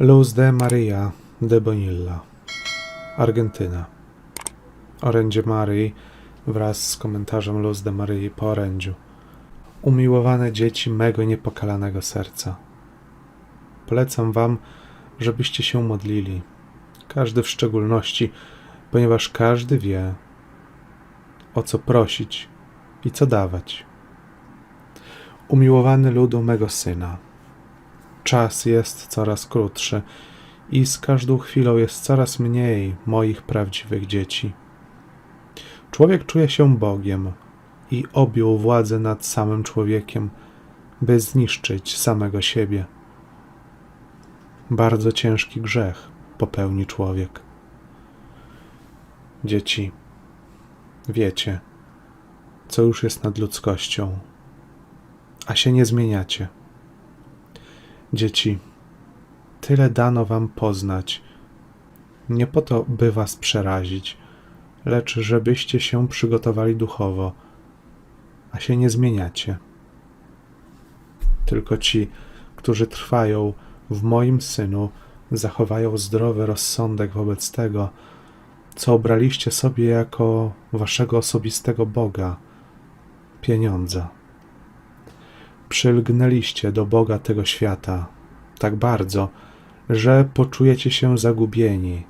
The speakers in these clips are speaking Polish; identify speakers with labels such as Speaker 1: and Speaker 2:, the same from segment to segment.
Speaker 1: Luz de Maria de Bonilla, Argentyna. Orędzie Maryi wraz z komentarzem Luz de Maryi po orędziu. Umiłowane dzieci mego niepokalanego serca. Polecam wam, żebyście się modlili. Każdy w szczególności, ponieważ każdy wie, o co prosić i co dawać. Umiłowany ludu mego syna. Czas jest coraz krótszy i z każdą chwilą jest coraz mniej moich prawdziwych dzieci. Człowiek czuje się Bogiem i objął władzę nad samym człowiekiem, by zniszczyć samego siebie. Bardzo ciężki grzech popełni człowiek. Dzieci, wiecie, co już jest nad ludzkością, a się nie zmieniacie. Dzieci, tyle dano wam poznać, nie po to, by was przerazić, lecz żebyście się przygotowali duchowo, a się nie zmieniacie. Tylko ci, którzy trwają w moim synu, zachowają zdrowy rozsądek wobec tego, co obraliście sobie jako waszego osobistego Boga pieniądza. Przylgnęliście do Boga tego świata tak bardzo, że poczujecie się zagubieni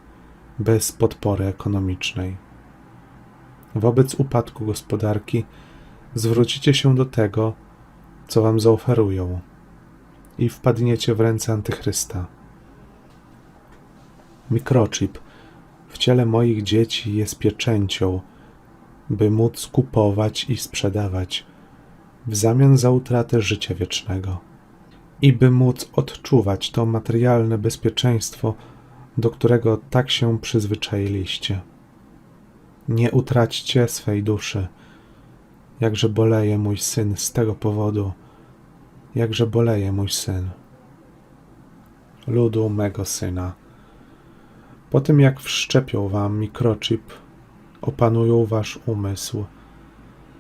Speaker 1: bez podpory ekonomicznej. Wobec upadku gospodarki zwrócicie się do tego, co wam zaoferują i wpadniecie w ręce antychrysta. Mikrochip w ciele moich dzieci jest pieczęcią, by móc kupować i sprzedawać w zamian za utratę życia wiecznego i by móc odczuwać to materialne bezpieczeństwo, do którego tak się przyzwyczailiście. Nie utraćcie swej duszy. Jakże boleje mój syn z tego powodu, jakże boleje mój syn. Ludu mego syna. Po tym jak wszczepią wam mikrochip, opanują wasz umysł.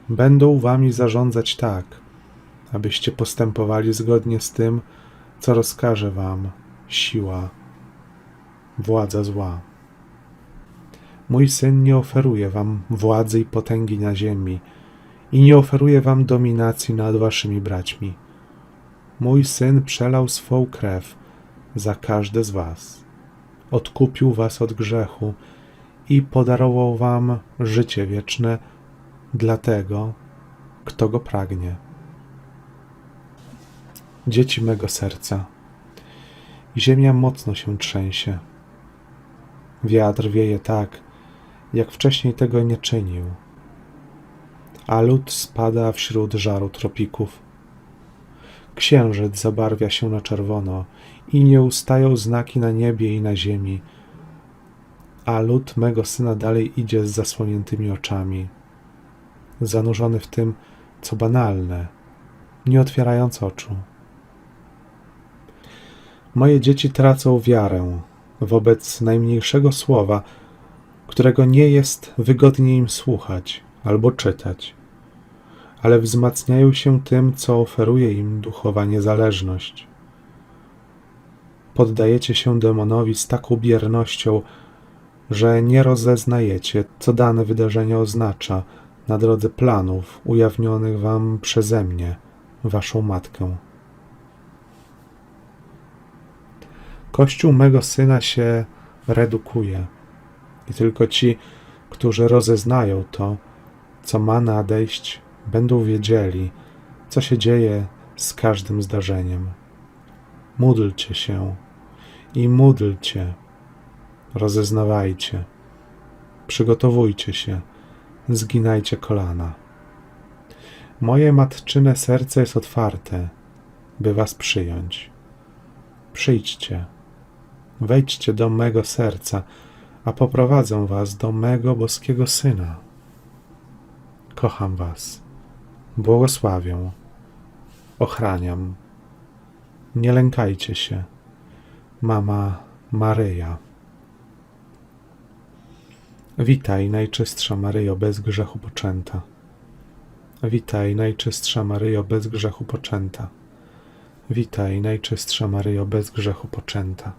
Speaker 1: Będą wami zarządzać tak, abyście postępowali zgodnie z tym, co rozkaże wam siła, władza zła. Mój syn nie oferuje wam władzy i potęgi na ziemi i nie oferuje wam dominacji nad waszymi braćmi. Mój syn przelał swą krew za każde z was. Odkupił was od grzechu i podarował wam życie wieczne dla tego, kto go pragnie. Dzieci mego serca, ziemia mocno się trzęsie. Wiatr wieje tak, jak wcześniej tego nie czynił, a lód spada wśród żaru tropików. Księżyc zabarwia się na czerwono i nie ustają znaki na niebie i na ziemi, a lud mego syna dalej idzie z zasłoniętymi oczami, zanurzony w tym, co banalne, nie otwierając oczu. Moje dzieci tracą wiarę wobec najmniejszego słowa, którego nie jest wygodnie im słuchać albo czytać, ale wzmacniają się tym, co oferuje im duchowa niezależność. Poddajecie się demonowi z taką biernością, że nie rozeznajecie, co dane wydarzenie oznacza na drodze planów ujawnionych wam przeze mnie, waszą matkę. Kościół mego syna się redukuje i tylko ci, którzy rozeznają to, co ma nadejść, będą wiedzieli, co się dzieje z każdym zdarzeniem. Módlcie się i módlcie, rozeznawajcie, przygotowujcie się, zginajcie kolana. Moje matczyne serce jest otwarte, by was przyjąć. Przyjdźcie, wejdźcie do mego serca, a poprowadzę was do mego boskiego syna. Kocham was, błogosławię, ochraniam. Nie lękajcie się, mama Maryja. Witaj, najczystsza Maryjo, bez grzechu poczęta. Witaj, najczystsza Maryjo, bez grzechu poczęta. Witaj, najczystsza Maryjo, bez grzechu poczęta.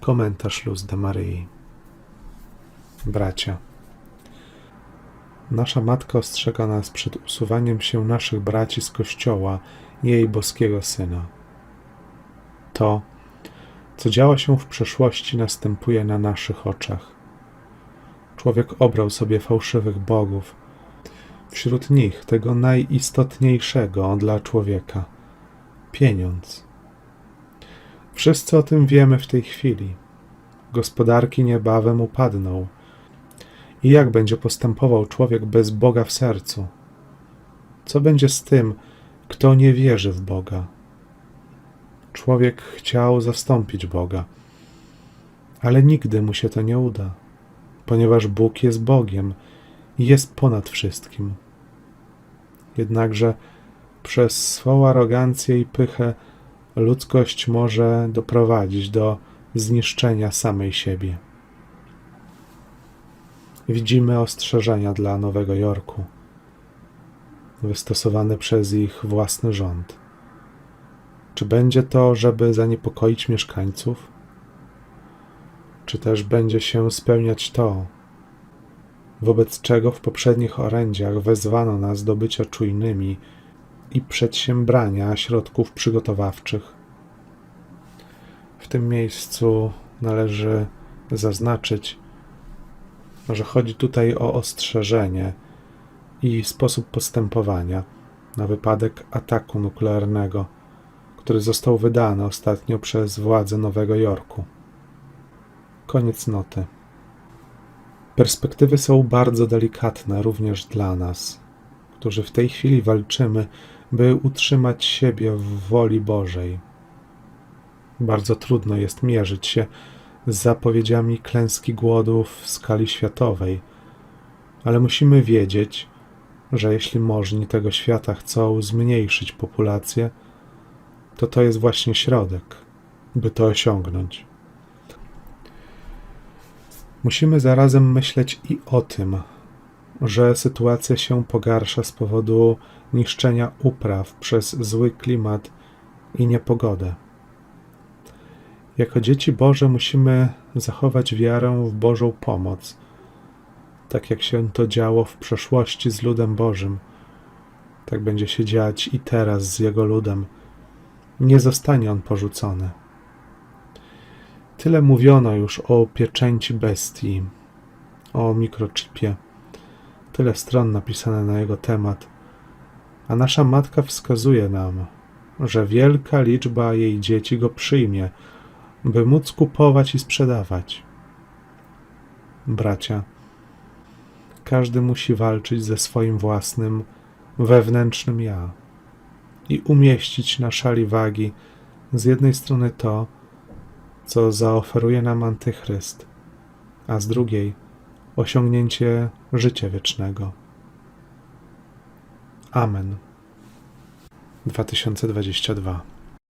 Speaker 1: Komentarz Luz de Maryi. Bracia. Nasza Matka ostrzega nas przed usuwaniem się naszych braci z Kościoła jej boskiego Syna. To, co działa się w przeszłości, następuje na naszych oczach. Człowiek obrał sobie fałszywych bogów, wśród nich tego najistotniejszego dla człowieka pieniądz. Wszyscy o tym wiemy w tej chwili. Gospodarki niebawem upadną. I jak będzie postępował człowiek bez Boga w sercu? Co będzie z tym, kto nie wierzy w Boga? Człowiek chciał zastąpić Boga, ale nigdy mu się to nie uda, ponieważ Bóg jest Bogiem i jest ponad wszystkim. Jednakże przez swą arogancję i pychę ludzkość może doprowadzić do zniszczenia samej siebie. Widzimy ostrzeżenia dla Nowego Jorku, wystosowane przez ich własny rząd. Czy będzie to, żeby zaniepokoić mieszkańców? Czy też będzie się spełniać to, wobec czego w poprzednich orędziach wezwano nas do bycia czujnymi i przedsiębrania środków przygotowawczych? W tym miejscu należy zaznaczyć, że chodzi tutaj o ostrzeżenie i sposób postępowania na wypadek ataku nuklearnego, który został wydany ostatnio przez władze Nowego Jorku. Koniec noty. Perspektywy są bardzo delikatne również dla nas, którzy w tej chwili walczymy, by utrzymać siebie w woli Bożej. Bardzo trudno jest mierzyć się z zapowiedziami klęski głodów w skali światowej, ale musimy wiedzieć, że jeśli możni tego świata chcą zmniejszyć populację, to to jest właśnie środek, by to osiągnąć. Musimy zarazem myśleć i o tym, że sytuacja się pogarsza z powodu niszczenia upraw przez zły klimat i niepogodę. Jako dzieci Boże musimy zachować wiarę w Bożą pomoc, tak jak się to działo w przeszłości z ludem Bożym. Tak będzie się dziać i teraz z Jego ludem. Nie zostanie on porzucony. Tyle mówiono już o pieczęci bestii, o mikrochipie. Tyle stron napisane na jego temat. A nasza matka wskazuje nam, że wielka liczba jej dzieci go przyjmie, by móc kupować i sprzedawać. Bracia, każdy musi walczyć ze swoim własnym, wewnętrznym ja i umieścić na szali wagi z jednej strony to, co zaoferuje nam Antychryst, a z drugiej osiągnięcie życia wiecznego. Amen. 2022